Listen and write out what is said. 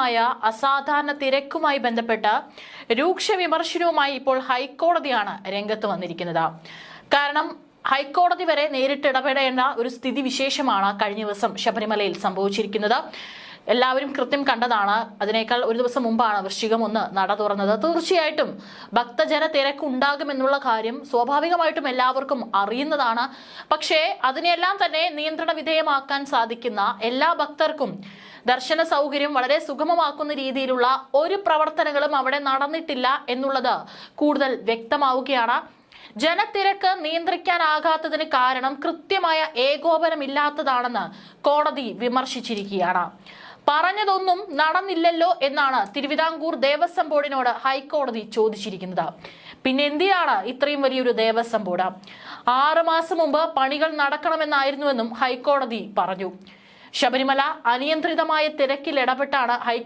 ായ അസാധാരണ തിരക്കുമായി ബന്ധപ്പെട്ട രൂക്ഷ വിമർശനവുമായി ഇപ്പോൾ ഹൈക്കോടതിയാണ് രംഗത്ത് വന്നിരിക്കുന്നത്. കാരണം ഹൈക്കോടതി വരെ നേരിട്ട് ഇടപെടേണ്ട ഒരു സ്ഥിതി വിശേഷമാണ് കഴിഞ്ഞ ദിവസം ശബരിമലയിൽ സംഭവിച്ചിരിക്കുന്നത്. എല്ലാവരും കൃത്യം കണ്ടതാണ്. അതിനേക്കാൾ ഒരു ദിവസം മുമ്പാണ് വൃശ്ചികം ഒന്ന് നട തുറന്നത്. തീർച്ചയായിട്ടും ഭക്തജന തിരക്ക് ഉണ്ടാകുമെന്നുള്ള കാര്യം സ്വാഭാവികമായിട്ടും എല്ലാവർക്കും അറിയുന്നതാണ്. പക്ഷേ അതിനെല്ലാം തന്നെ നിയന്ത്രണ വിധേയമാക്കാൻ സാധിക്കുന്ന എല്ലാ ഭക്തർക്കും ദർശന സൗകര്യം വളരെ സുഗമമാക്കുന്ന രീതിയിലുള്ള ഒരു പ്രവർത്തനങ്ങളും അവിടെ നടന്നിട്ടില്ല എന്നുള്ളത് കൂടുതൽ വ്യക്തമാവുകയാണ്. ജനത്തിരക്ക് നിയന്ത്രിക്കാനാകാത്തതിന് കാരണം കൃത്യമായ ഏകോപനമില്ലാത്തതാണെന്ന് കോടതി വിമർശിച്ചിരിക്കുകയാണ്. പറഞ്ഞതൊന്നും നടന്നില്ലല്ലോ എന്നാണ് തിരുവിതാംകൂർ ദേവസ്വം ബോർഡിനോട് ഹൈക്കോടതി ചോദിച്ചിരിക്കുന്നത്. പിന്നെ എന്തിനാണ് ഇത്രയും വലിയൊരു ദേവസ്വം ബോർഡ്? ആറ് മാസം മുമ്പ് പണികൾ നടക്കണമെന്നായിരുന്നുവെന്നും ഹൈക്കോടതി പറഞ്ഞു. ശബരിമല അനിയന്ത്രിതമായ തിരക്കിൽ ഇടപെട്ടാണ് ഹൈ